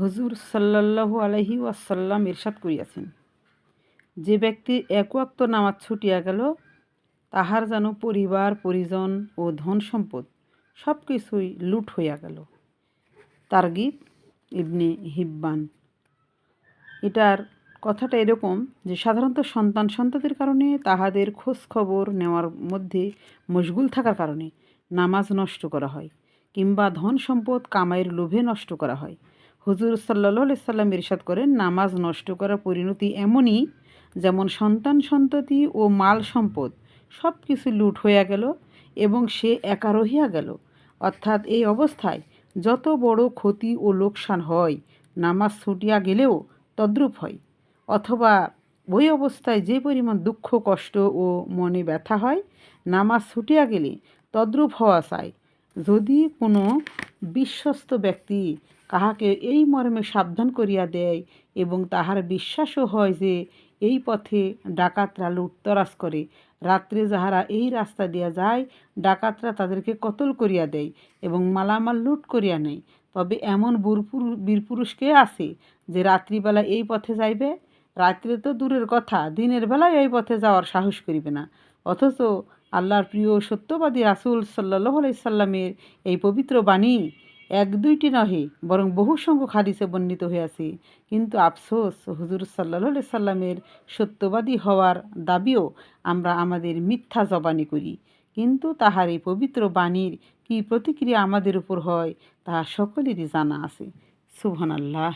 হুজুর সাল্লাল্লাহু আলহি ওয়াসাল্লাম ইরশাদ করিয়াছেন। যে ব্যক্তি এক নামাজ ছুটিয়া গেল, তাহার যেন পরিবার, পরিজন ও ধন সম্পদ সব কিছুই লুট হইয়া গেল। তারগিব ইবনে হিব্বান। এটার কথাটা এরকম যে, সাধারণত সন্তান সন্ততির কারণে তাহাদের খোঁজ খবর নেওয়ার মধ্যে মশগুল থাকার কারণে নামাজ নষ্ট করা হয় কিংবা ধন সম্পদ কামাইয়ের লোভে নষ্ট করা হয়। হুজুর সাল্লাহ সাল্লাম ইরশাদ করেন, নামাজ নষ্ট করার পরিণতি এমনই যেমন সন্তান সন্ততি ও মাল সম্পদ সব কিছু লুট হইয়া গেল এবং সে একা রহিয়া গেল। অর্থাৎ এই অবস্থায় যত বড় ক্ষতি ও লোকসান হয়, নামাজ ছুটিয়া গেলেও তদ্রূপ হয়। অথবা ওই অবস্থায় যে পরিমাণ দুঃখ, কষ্ট ও মনে ব্যথা হয়, নামাজ ছুটিয়া গেলে তদ্রূপ হওয়া চায় যদি কোনো বিশ্বস্ত ব্যক্তি। কাহাকে এই মর্মে সাবধান করিয়া দেয় এবং তাহার বিশ্বাসও হয় যে, এই পথে ডাকাতরা লুটতরাজ করে। রাত্রে যাহারা এই রাস্তা দিয়া যায়, ডাকাতরা তাদেরকে কতল করিয়া দেয় এবং মালামাল লুট করিয়া নেয়। তবে এমন বুরপুর বীরপুরুষকে আছে যে রাত্রিবেলা এই পথে যাইবে? রাত্রে তো দূরের কথা, দিনের বেলায় এই পথে যাওয়ার সাহস করিবে না। অথচ আল্লাহর প্রিয় সত্যবাদী রাসুল সাল্লাহ সাল্লামের এই পবিত্র বাণী এক দুইটি নহে, বরং বহু সংখ্যক হাদিসে বর্ণিত হইয়াছে। কিন্তু আফসোস, হুজুর সাল্লাহ সাল্লামের সত্যবাদী হওয়ার দাবিও আমরা আমাদের মিথ্যা জবানি করি। কিন্তু তাহার এই পবিত্র বাণীর কি প্রতিক্রিয়া আমাদের উপর হয় তাহা সকলেরই জানা আছে। সুবহান আল্লাহ